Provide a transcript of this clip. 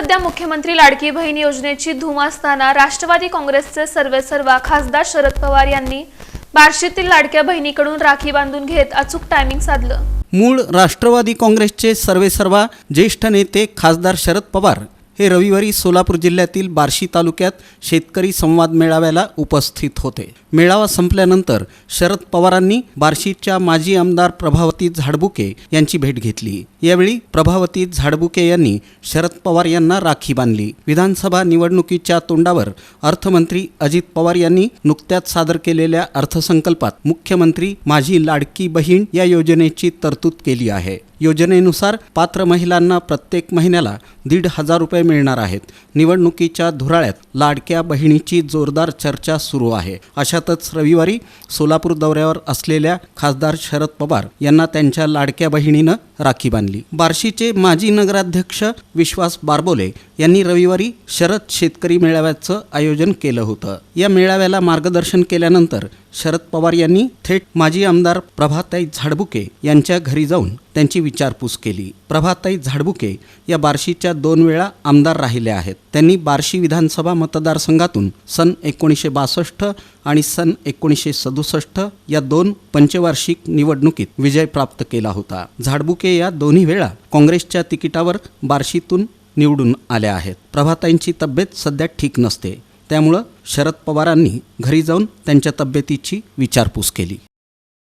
सध्या मुख्यमंत्री लाडकी बहीण योजनेची धूम असताना राष्ट्रवादी काँग्रेसचे सर्वेसर्वा खासदार शरद पवार यांनी बार्शीतील लाडक्या बहिणीकडून राखी बांधून घेत अचूक टायमिंग साधलं. मूळ राष्ट्रवादी काँग्रेसचे सर्वेसर्वा ज्येष्ठ नेते खासदार शरद पवार हे रविवारी सोलापूर जिल्ह्यातील बार्शी तालुक्यात शेतकरी संवाद मेळाव्याला उपस्थित होते. मेळावा संपल्यानंतर शरद पवारांनी बार्शीच्या माजी आमदार प्रभावती झाडबुके यांची भेट घेतली. यावेळी प्रभावती झाडबुके यांनी शरद पवार यांना राखी बांधली. विधानसभा निवडणुकीच्या तोंडावर अर्थमंत्री अजित पवार यांनी नुकत्याच सादर केलेल्या अर्थसंकल्पात मुख्यमंत्री माझी लाडकी बहीण या योजनेची तरतूद केली आहे. योजनेनुसार पात्र महिलांना प्रत्येक महिन्याला दीड हजार रुपये मिळणार आहेत. निवडणुकीच्या धुराळ्यात लाडक्या बहिणीची जोरदार चर्चा सुरू आहे. अशातच रविवारी सोलापूर दौऱ्यावर असलेल्या खासदार शरद पवार यांना त्यांच्या लाडक्या बहिणीनं राखी बांधली. बार्शीचे माजी नगराध्यक्ष विश्वास बारबोले यांनी रविवारी शरद शेतकरी मेळाव्याचं आयोजन केलं होतं. या मेळाव्याला मार्गदर्शन केल्यानंतर शरद पवार यांनी थेट माजी आमदार प्रभाताई झाडबुके यांच्या घरी जाऊन त्यांची विचारपूस केली. प्रभाताई झाडबुके या बार्शीच्या दोन वेळा आमदार राहिल्या आहेत. त्यांनी बार्शी विधानसभा मतदारसंघातून सन एकोणीसशे बासष्ट आणि सन एकोणीसशे सदुसष्ट या दोन पंचवार्षिक निवडणुकीत विजय प्राप्त केला होता. झाडबुके या दोन्ही वेळा काँग्रेसच्या तिकिटावर बार्शीतून निवडून आल्या आहेत. प्रभाताईंची तब्येत सध्या ठीक नसते. त्यामुळं शरद पवारांनी घरी जाऊन त्यांच्या तब्येतीची विचारपूस केली.